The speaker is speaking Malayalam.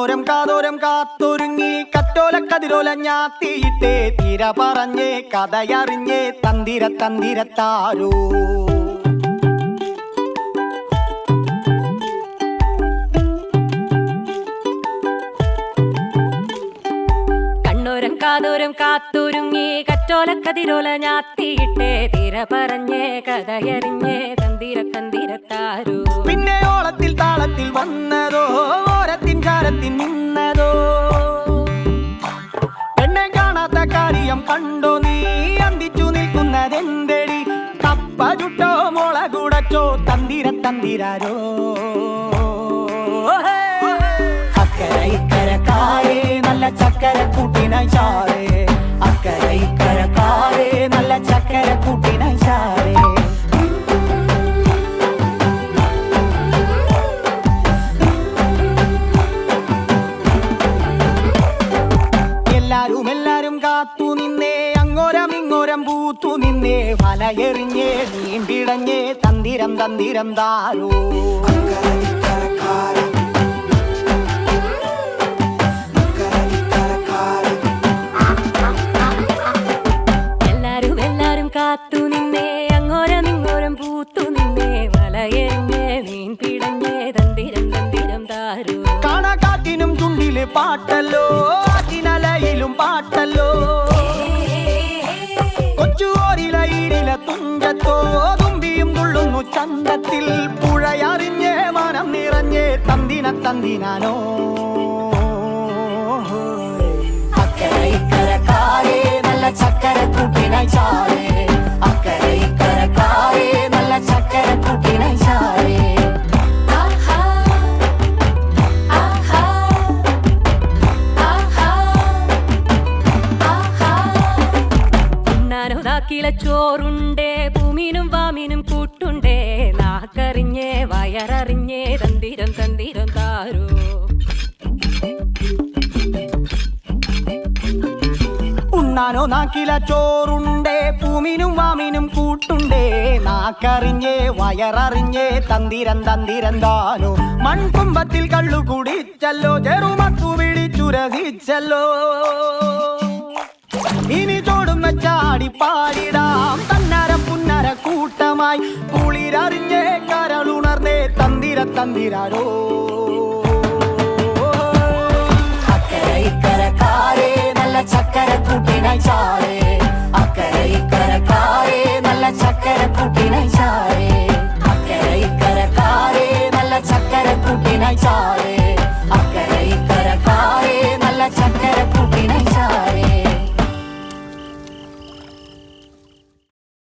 കാതോരം കാത്തൊരുങ്ങി കറ്റോല കതിരോല ഞാത്തിയിട്ടേ തീര പറഞ്ഞേ കഥയറിഞ്ഞേ തന്തിര തന്തിരത്താരോ കണ്ണോരം കാതോരം കാത്തൊരുങ്ങി കറ്റോല കതിരോല ഞാത്തിയിട്ടേ തീര പറഞ്ഞേ കഥയറിഞ്ഞേ തന്തിര തന്തിരത്താരോ പിന്നെ ഓളത്തിൽ താളത്തിൽ വന്നതോ കാര്യം കണ്ടോ നീ അന്തിച്ചു നിൽക്കുന്നതെന്തടി? കപ്പ ചുട്ടോ മുളകുടച്ചോ? തന്തിര തന്തിരാരോ? കാത്തു നിന്നേ അങ്ങോരം ഇങ്ങോരം പൂത്തു നിന്നേ വലയെറിഞ്ഞേ നീമ്പിടഞ്ഞേ തന്തിരം തന്തിരം താരോ. എല്ലാരും എല്ലാരും കാത്തു നിന്നേ അങ്ങോരം ഇങ്ങോരം പൂത്തു നിന്നേ വലയെറിഞ്ഞേ നീൻ പിടഞ്ഞേ തന്തിരം തന്തിരം താരോ. കാണാക്കാറ്റിനും തുണ്ടിലെ പാട്ടല്ലോ അതിനലയിലും പാട്ടല്ലോ. കൊച്ചു ഓരിലയിലെ തുഞ്ചത്തോ തുമ്പിയും തുള്ളുന്നു ചന്തത്തിൽ. പുഴയറിഞ്ഞേ മനം നിറഞ്ഞേ തന്തിന തന്തിനാനോ. ചക്കര കൂട്ടിനായി ചാരേ ഉണ്ണാനോതാക്കില ചോറുണ്ടേ ഭൂമിനും വാമിനും കൂട്ടുണ്ടേ നാക്കറിഞ്ഞേ വയററിഞ്ഞേ തന്തിരം തന്തിരം താരോ. ഉണ്ണാനോ നാക്കില ചോറുണ്ടേ പൂമിനും വാമിനും കൂട്ടുണ്ടേ നാക്കറിഞ്ഞേ വയററിഞ്ഞേ തന്തിരം തന്തിരം താനോ. മൺകുമ്പത്തിൽ കള്ളു കുടിച്ചല്ലോ ചെറുമക്കു പിടിച്ചു രസിച്ചല്ലോ ഇനി ചോടും ചാടി പാടിടാം. തന്നര പുന്നര കൂട്ടമായി കുളിരറിഞ്ഞേ കരളുണർന്നേ തന്തിര തന്തിരാരോ അക്കര ഇക്കര കാരേ നല്ല ചക്കര കൂട്ടിനായി ചാരേ. അക്കര ഇക്കര കാരേ നല്ല ചക്കര കൂട്ടിനായി ചാരേ. അക്കര ഇക്കര കാരേ നല്ല